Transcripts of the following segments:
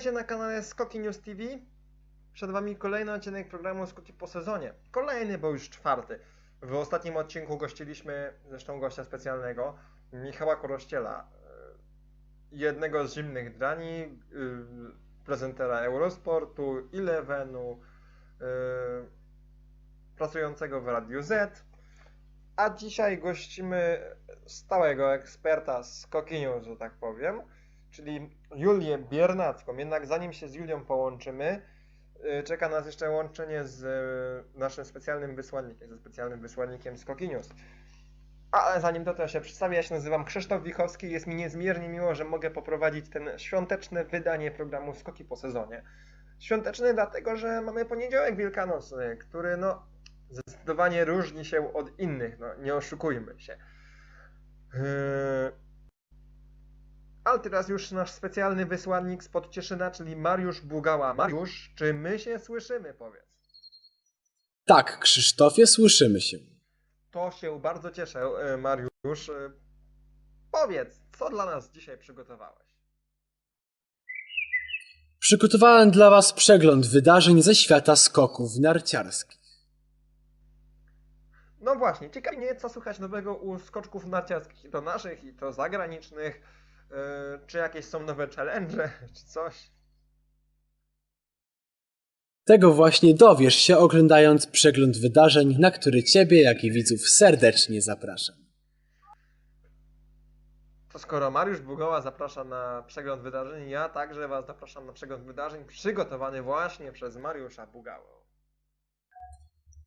Witajcie na kanale Skoki News TV. Przed Wami kolejny odcinek programu Skoki po sezonie. Kolejny, bo już czwarty. W ostatnim odcinku gościliśmy zresztą gościa specjalnego, Michała Korościela, y, jednego z zimnych drani, y, prezentera Eurosportu, Elevenu, y, pracującego w Radiu Z. A dzisiaj gościmy stałego eksperta Skoki News, że tak powiem czyli Julię Biernacką. Jednak zanim się z Julią połączymy, y, czeka nas jeszcze łączenie z y, naszym specjalnym wysłannikiem, ze specjalnym wysłannikiem Skoki News. Ale zanim to, to ja się przedstawię, ja się nazywam Krzysztof Wichowski jest mi niezmiernie miło, że mogę poprowadzić ten świąteczne wydanie programu Skoki po sezonie. Świąteczny dlatego, że mamy poniedziałek wielkanocny, który no zdecydowanie różni się od innych, no nie oszukujmy się. Yy... Ale teraz już nasz specjalny wysłannik spod Cieszyna, czyli Mariusz Bugała. Mariusz, czy my się słyszymy, powiedz? Tak, Krzysztofie, słyszymy się. To się bardzo cieszę, e, Mariusz. E, Powiedz, co dla nas dzisiaj przygotowałeś? Przygotowałem dla Was przegląd wydarzeń ze świata skoków narciarskich. No właśnie, ciekawi mnie, co słychać nowego u skoczków narciarskich, to naszych, i to zagranicznych. E, Czy jakieś są nowe challenge, czy coś? Tego właśnie dowiesz się oglądając przegląd wydarzeń, na który Ciebie, jak i widzów serdecznie zapraszam. To skoro Mariusz Bugała zaprasza na przegląd wydarzeń, ja także Was zapraszam na przegląd wydarzeń przygotowany właśnie przez Mariusza Bugałę.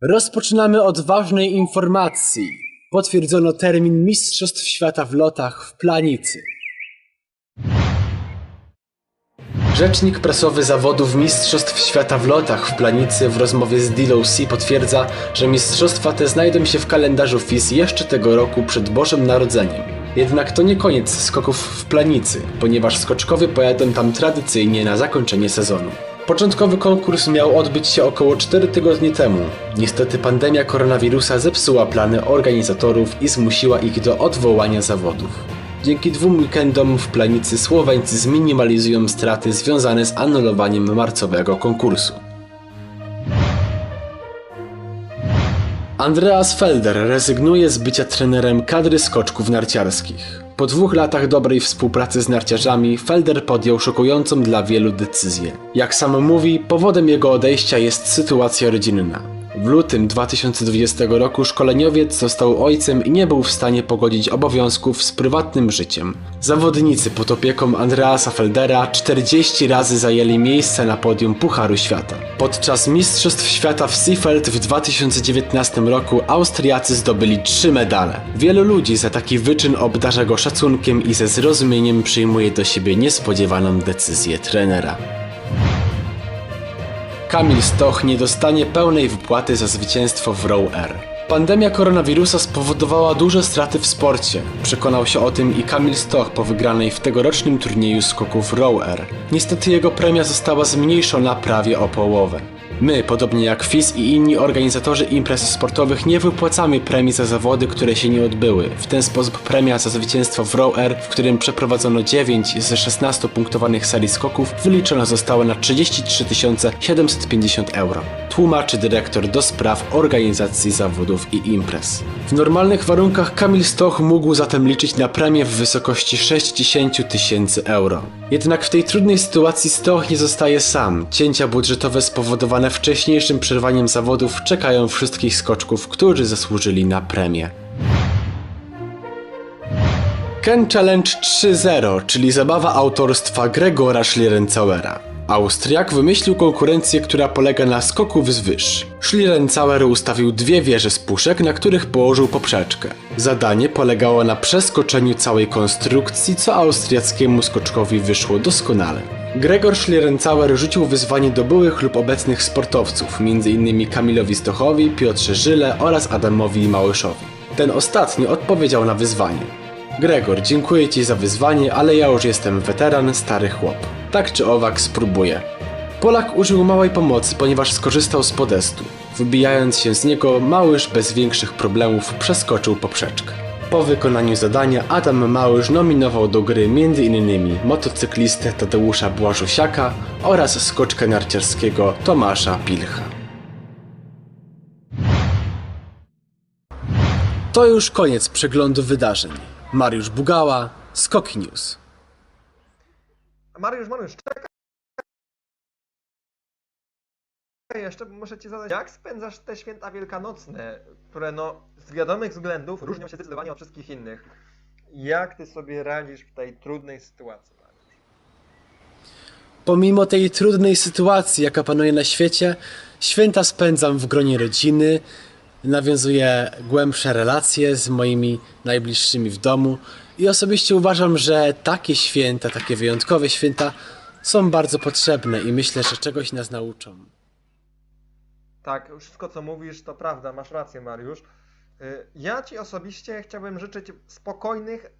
Rozpoczynamy od ważnej informacji. Potwierdzono termin Mistrzostw Świata w lotach w Planicy. Rzecznik prasowy zawodów Mistrzostw Świata w lotach w Planicy w rozmowie z DLOC potwierdza, że mistrzostwa te znajdą się w kalendarzu FIS jeszcze tego roku przed Bożym Narodzeniem. Jednak to nie koniec skoków w Planicy, ponieważ skoczkowie pojadą tam tradycyjnie na zakończenie sezonu. Początkowy konkurs miał odbyć się około 4 tygodnie temu. Niestety pandemia koronawirusa zepsuła plany organizatorów i zmusiła ich do odwołania zawodów. Dzięki dwóm weekendom w Planicy Słoweńcy zminimalizują straty związane z anulowaniem marcowego konkursu. Andreas Felder rezygnuje z bycia trenerem kadry skoczków narciarskich. Po dwóch latach dobrej współpracy z narciarzami, Felder podjął szokującą dla wielu decyzję. Jak sam mówi, powodem jego odejścia jest sytuacja rodzinna. W lutym 2020 roku szkoleniowiec został ojcem i nie był w stanie pogodzić obowiązków z prywatnym życiem. Zawodnicy pod opieką Andreasa Feldera 40 razy zajęli miejsce na podium Pucharu Świata. Podczas Mistrzostw Świata w Seefeld w 2019 roku Austriacy zdobyli trzy medale. Wielu ludzi za taki wyczyn obdarza go szacunkiem i ze zrozumieniem przyjmuje do siebie niespodziewaną decyzję trenera. Kamil Stoch nie dostanie pełnej wypłaty za zwycięstwo w Row Air. Pandemia koronawirusa spowodowała duże straty w sporcie. Przekonał się o tym i Kamil Stoch po wygranej w tegorocznym turnieju skoków Row Air. Niestety jego premia została zmniejszona prawie o połowę. My, podobnie jak FIS i inni organizatorzy imprez sportowych, nie wypłacamy premii za zawody, które się nie odbyły. W ten sposób premia za zwycięstwo w Row Air, w którym przeprowadzono 9 ze 16 punktowanych serii skoków, wyliczona została na 33 750 euro. Tłumaczy dyrektor do spraw organizacji zawodów i imprez. W normalnych warunkach Kamil Stoch mógł zatem liczyć na premię w wysokości 60 tysięcy euro. Jednak w tej trudnej sytuacji Stoch nie zostaje sam. Cięcia budżetowe spowodowane wcześniejszym przerwaniem zawodów czekają wszystkich skoczków, którzy zasłużyli na premię. Ken Challenge 3.0, czyli zabawa autorstwa Gregora Schlierenzauera. Austriak wymyślił konkurencję, która polega na skoku wzwyż. Schlierenzauer ustawił dwie wieże z puszek, na których położył poprzeczkę. Zadanie polegało na przeskoczeniu całej konstrukcji, co austriackiemu skoczkowi wyszło doskonale. Gregor Schlierenzauer rzucił wyzwanie do byłych lub obecnych sportowców, m.in. Kamilowi Stochowi, Piotrze Żyle oraz Adamowi Małyszowi. Ten ostatni odpowiedział na wyzwanie. Gregor, dziękuję Ci za wyzwanie, ale ja już jestem weteran, stary chłop. Tak czy owak spróbuję. Polak użył małej pomocy, ponieważ skorzystał z podestu. Wybijając się z niego, Małysz bez większych problemów przeskoczył poprzeczkę. Po wykonaniu zadania Adam Małysz nominował do gry m.in. motocyklistę Tadeusza Błażusiaka oraz skoczkę narciarskiego Tomasza Pilcha. To już koniec przeglądu wydarzeń. Mariusz Bugała, Skoki News. Mariusz, Mariusz, czekaj. Jeszcze muszę Ci zadać, jak spędzasz te święta wielkanocne, które no z wiadomych względów różnią się zdecydowanie od wszystkich innych. Jak Ty sobie radzisz w tej trudnej sytuacji? Pomimo tej trudnej sytuacji, jaka panuje na świecie, święta spędzam w gronie rodziny, nawiązuję głębsze relacje z moimi najbliższymi w domu i osobiście uważam, że takie święta, takie wyjątkowe święta są bardzo potrzebne i myślę, że czegoś nas nauczą. Tak, wszystko co mówisz to prawda, masz rację Mariusz. Y, Ja Ci osobiście chciałbym życzyć spokojnych,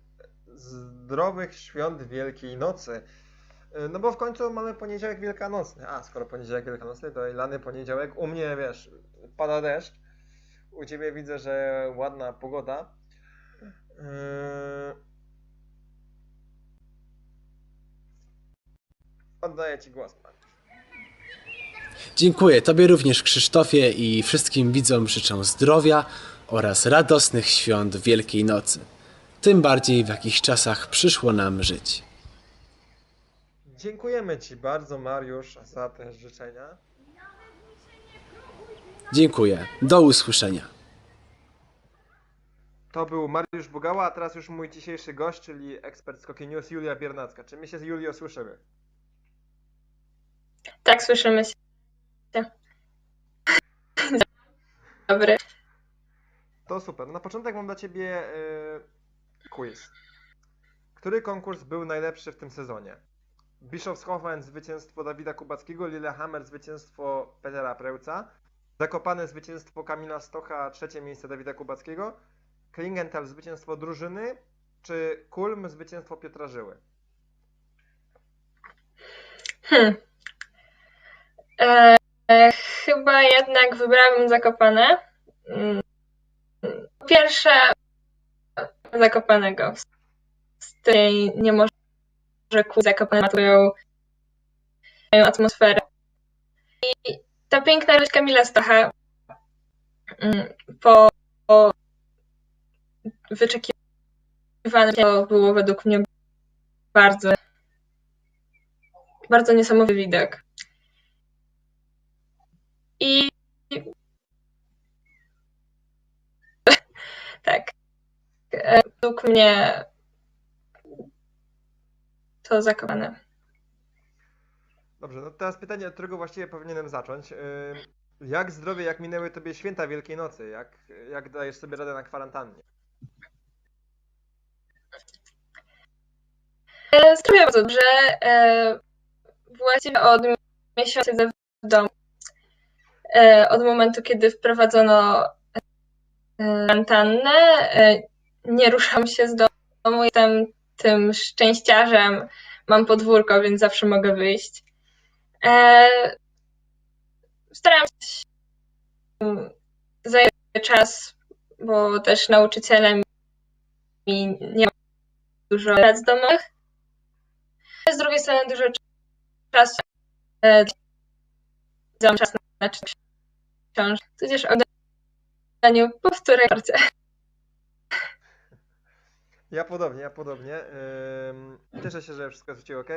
zdrowych świąt Wielkiej Nocy. Y, No bo w końcu mamy poniedziałek wielkanocny. A, skoro poniedziałek wielkanocny, to i lany poniedziałek. U mnie, wiesz, pada deszcz. U Ciebie widzę, że ładna pogoda. Yy... Oddaję Ci głos. Dziękuję Tobie również, Krzysztofie, i wszystkim widzom życzę zdrowia oraz radosnych świąt Wielkiej Nocy. Tym bardziej w jakich czasach przyszło nam żyć. Dziękujemy Ci bardzo, Mariusz, za te życzenia. Dziękuję. Do usłyszenia. To był Mariusz Bugała, a teraz już mój dzisiejszy gość, czyli ekspert Skoki News Julia Biernacka. Czy my się z Julią słyszymy? Tak, słyszymy się. Dobry. To super. Na początek mam dla Ciebie yy, quiz. Który konkurs był najlepszy w tym sezonie? Bischofshofen zwycięstwo Dawida Kubackiego, Lillehammer zwycięstwo Petera Preuca, Zakopane zwycięstwo Kamila Stocha, trzecie miejsce Dawida Kubackiego, Klingenthal zwycięstwo drużyny, czy Kulm zwycięstwo Piotra Żyły? Hmm. E, e, chyba jednak wybrałabym Zakopane. Mm. Pierwsze Zakopanego, z której nie może ku Zakopane matują swoją atmosferę. I ta piękna rzecz Kamila Stocha mm, po, wyczekiwanym to było według mnie bardzo bardzo niesamowity widok. I tak. E, Według mnie to zakochane. Dobrze, no teraz pytanie, od którego właściwie powinienem zacząć. Yy, Jak zdrowie, jak minęły Tobie święta Wielkiej Nocy? Jak, jak dajesz sobie radę na kwarantannie? E, Zdrowie bardzo dobrze. E, Właściwie od miesiąca w domu. E, Od momentu, kiedy wprowadzono e, kwarantannę, e, nie ruszam się z domu. Jestem tym szczęściarzem. Mam podwórko, więc zawsze mogę wyjść. Staram się zająć czas, bo też nauczycielem mi nie ma dużo prac domowych. Z drugiej strony dużo czasu mam czas na czytanie książek, tudzież oddaniu powtórek porcie. Ja podobnie, ja podobnie. Cieszę się, że wszystko Ciebie ok.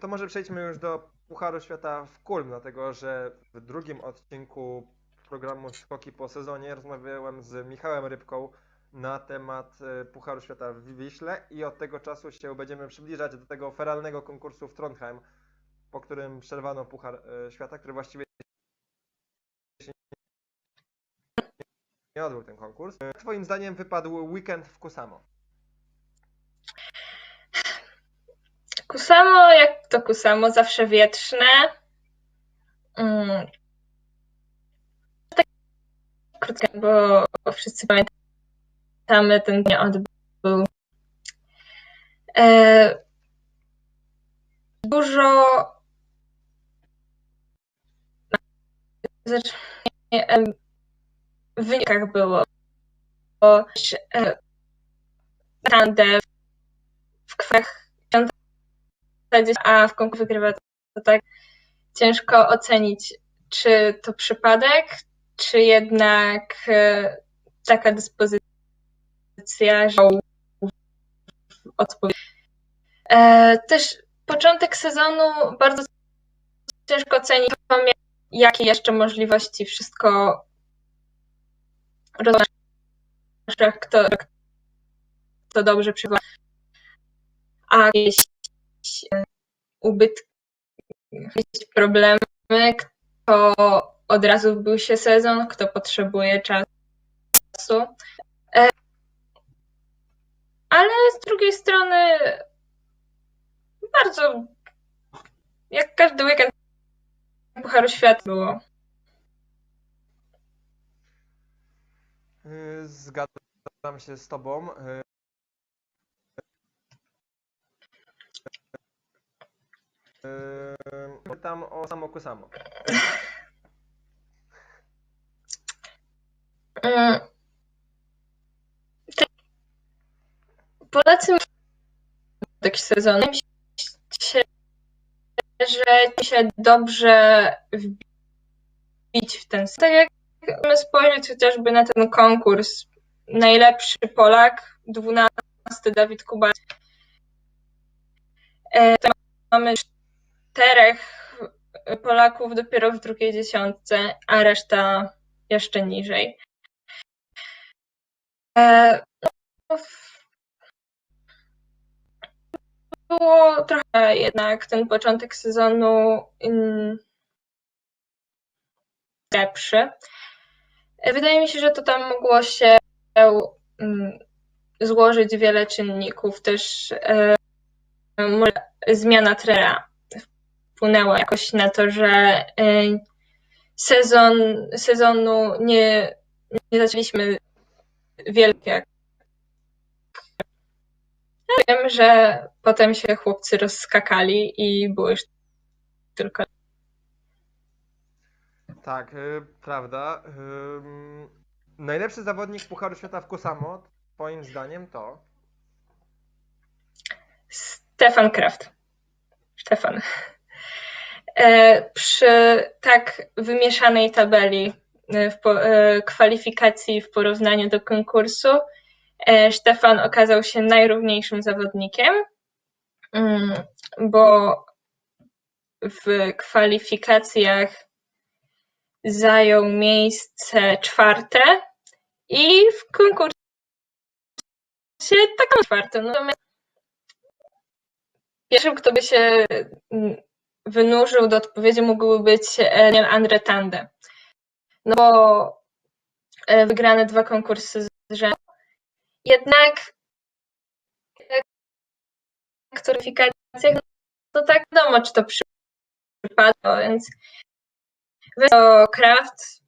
To może przejdźmy już do Pucharu Świata w Kulm, dlatego że w drugim odcinku programu Skoki po sezonie rozmawiałem z Michałem Rybką na temat e, Pucharu Świata w Wiśle i od tego czasu się będziemy przybliżać do tego feralnego konkursu w Trondheim, po którym przerwano Puchar e, Świata, który właściwie nie odbył ten konkurs. E, Twoim zdaniem wypadł weekend w Kusamo. Kusamo, jak to Kusamo, zawsze wietrzne. Mm. Tak krótko, bo wszyscy pamiętamy, ten dzień odbył. E, dużo wynikach było e, Sandę w kwach a w konkursie wygrywa to tak ciężko ocenić, czy to przypadek, czy jednak e, taka dyspozycja, że odpowiedź. E, też początek sezonu bardzo ciężko ocenić, jakie jeszcze możliwości wszystko rozważać, kto, kto dobrze przygotowany, a jakieś e, ubytki, jakieś problemy, kto od razu wbił się sezon, kto potrzebuje czasu. E, Ale z drugiej strony bardzo jak każdy weekend Pucharu Świata było. Zgadzam się z tobą. Y, y, Pytam o samo Kusamo. Te- Polacy taki sezon się, że się dobrze wbić w ten tak jak możemy spojrzeć chociażby na ten konkurs. Najlepszy Polak 12 Dawid Kuba. E, mamy czterech Polaków dopiero w drugiej dziesiątce a reszta jeszcze niżej. E, no, było trochę jednak ten początek sezonu mm, lepszy. E, Wydaje mi się, że to tam mogło się mm, złożyć wiele czynników. Też e, zmiana trenera wpłynęła jakoś na to, że e, sezon, sezonu nie, nie zaczęliśmy wielkie. Wiem, że potem się chłopcy rozskakali i było już tylko. Tak, y, prawda. Najlepszy zawodnik Pucharu Świata w Kusamo, twoim zdaniem to? Stefan Kraft. Stefan. E, Przy tak wymieszanej tabeli e, w po, e, kwalifikacji w porównaniu do konkursu, e, Stefan okazał się najrówniejszym zawodnikiem, mm, bo w kwalifikacjach zajął miejsce czwarte i w konkursie taką czwarte. Natomiast pierwszym, kto by się mm, wynurzył do odpowiedzi, mógłby być e, Daniel Andre Tande. No bo e, wygrane dwa konkursy z rzędu. Jednak w kwalifikacjach to tak wiadomo, czy to przypadło, więc to Kraft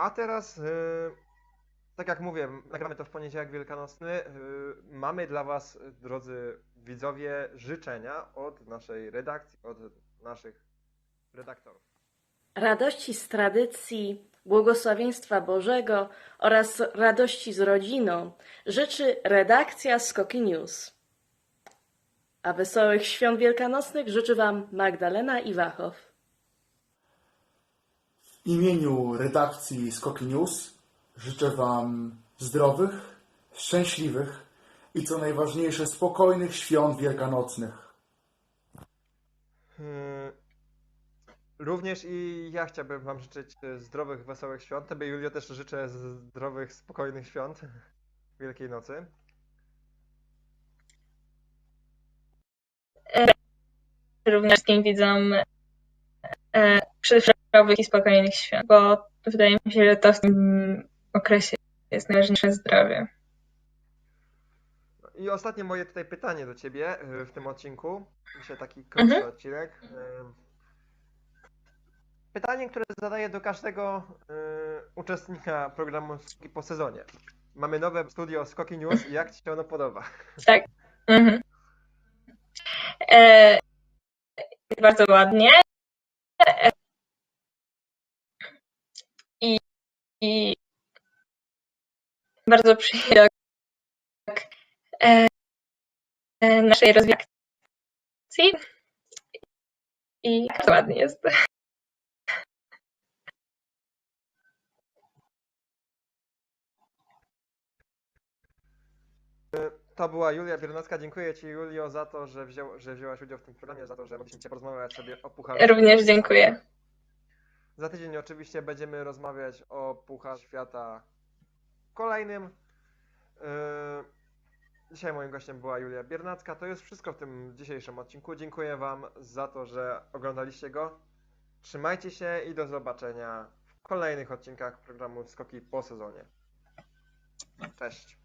A teraz, y, tak jak mówię, nagramy to w poniedziałek wielkanocny. y, Mamy dla Was, drodzy widzowie, życzenia od naszej redakcji, od naszych redaktorów. radości z tradycji, błogosławieństwa Bożego oraz radości z rodziną życzy redakcja Skoki News. A wesołych świąt wielkanocnych życzy Wam Magdalena Iwachow. W imieniu redakcji Skoki News życzę Wam zdrowych, szczęśliwych i co najważniejsze spokojnych świąt wielkanocnych. Y, Również i ja chciałbym Wam życzyć y, zdrowych, wesołych świąt. Tobie, Julio, też życzę zdrowych, spokojnych świąt Wielkiej Nocy. również wszystkim widzom e, zdrowych i spokojnych świąt, bo wydaje mi się, że to w tym okresie jest najważniejsze zdrowie. I ostatnie moje tutaj pytanie do Ciebie y, w tym odcinku. Myślę taki krótszy Mhm. odcinek. Y, pytanie, które zadaję do każdego y, uczestnika programu Skoki po sezonie. Mamy nowe studio Skoki News i jak Ci się ono podoba? Tak. Mhm. E, bardzo ładnie. E, I, i bardzo przyjemnie e, e, naszej rozwijacji. I bardzo ładnie jest. To była Julia Biernacka. Dziękuję Ci, Julio, za to, że, wziął, że wzięłaś udział w tym programie, za to, że mogliśmy Cię porozmawiać sobie o Pucharze. Również dziękuję. Za tydzień oczywiście będziemy rozmawiać o Pucharze Świata kolejnym. Yy, Dzisiaj moim gościem była Julia Biernacka. To jest wszystko w tym dzisiejszym odcinku. Dziękuję Wam za to, że oglądaliście go. Trzymajcie się i do zobaczenia w kolejnych odcinkach programu Skoki po sezonie. Cześć.